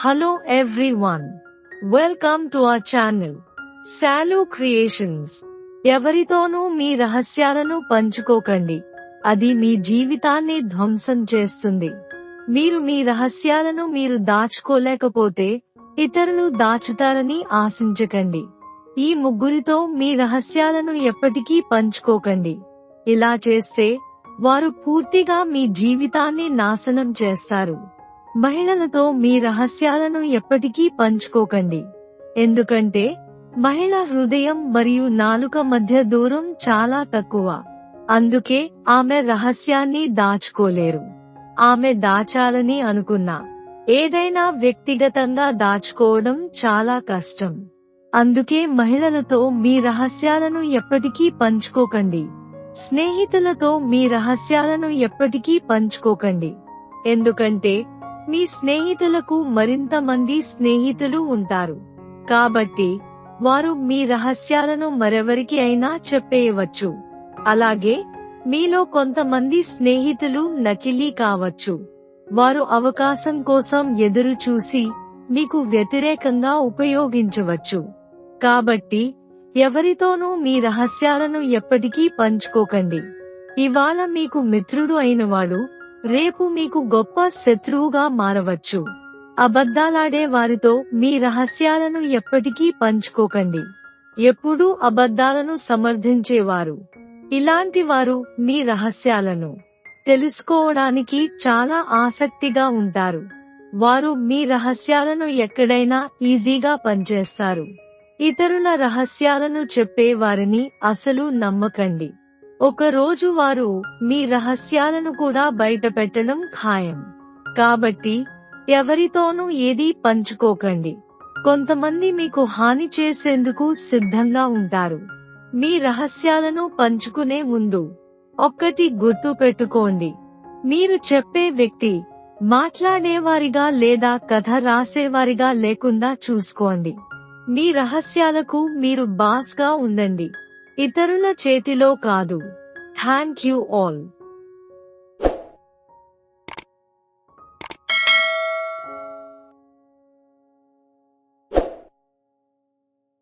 Hello everyone welcome to our channel Shalu creations ఎవరితోనూ మీ రహస్యాలను పంచుకోకండి. అది మీ జీవితాన్ని ధ్వంసం చేస్తుంది. మీరు మీ రహస్యాలను మీరు దాచుకోలేకపోతే ఇతరులు దాచుతారని ఆశించకండి. ఈ ముగ్గురితో మీ రహస్యాలను ఎప్పటికీ పంచుకోకండి. ఇలా చేస్తే వారు పూర్తిగా మీ జీవితాన్ని నాశనం చేస్తారు. మహిళలతో మీ రహస్యాలను ఎప్పటికీ పంచుకోకండి. ఎందుకంటే మహిళ హృదయం మరియు నాలుక మధ్య దూరం చాలా తక్కువ. అందుకే ఆమె రహస్యాన్ని దాచుకోలేరు. ఆమె దాచాలని అనుకున్నా. ఏదైనా వ్యక్తిగతంగా దాచుకోవడం చాలా కష్టం. అందుకే మహిళలతో మీ రహస్యాలను ఎప్పటికీ పంచుకోకండి. స్నేహితులతో మీ రహస్యాలను ఎప్పటికీ పంచుకోకండి. ఎందుకంటే మీ స్నేహితులకు మరింత మంది స్నేహితులు ఉంటారు. కాబట్టి వారు మీ రహస్యాలను మరెవరికి అయినా చెప్పేయవచ్చు. అలాగే మీలో కొంతమంది స్నేహితులు నకిలీ కావచ్చు. వారు అవకాశం కోసం ఎదురు చూసి మీకు వ్యతిరేకంగా ఉపయోగించవచ్చు. కాబట్టి ఎవరితోనూ మీ రహస్యాలను ఎప్పటికీ పంచుకోకండి. ఇవాళ మీకు మిత్రుడు అయినవాడు రేపు మీకు గొప్ప శత్రువుగా మారవచ్చు. అబద్ధాలాడే వారితో మీ రహస్యాలను ఎప్పటికీ పంచుకోకండి. ఎప్పుడూ అబద్ధాలను సమర్థించేవారు. ఇలాంటి వారు మీ రహస్యాలను తెలుసుకోవడానికి చాలా ఆసక్తిగా ఉంటారు. వారు మీ రహస్యాలను ఎక్కడైనా ఈజీగా పనిచేస్తారు. ఇతరుల రహస్యాలను చెప్పే వారిని అసలు నమ్మకండి. ఒక రోజు వారు మీ రహస్యాలను కూడా బయటపెట్టడం ఖాయం. కాబట్టి ఎవరితోనూ ఏదీ పంచుకోకండి. కొంతమంది మీకు హాని చేసేందుకు సిద్ధంగా ఉంటారు. మీ రహస్యాలను పంచుకునే ముందు ఒక్కటి గుర్తు పెట్టుకోండి. మీరు చెప్పే వ్యక్తి మాట్లాడేవారిగా లేదా కథ రాసేవారిగా లేకుండా చూసుకోండి. మీ రహస్యాలకు మీరు బాస్గా ఉండండి. ఇతరుల చేతిలో కాదు. Thank you all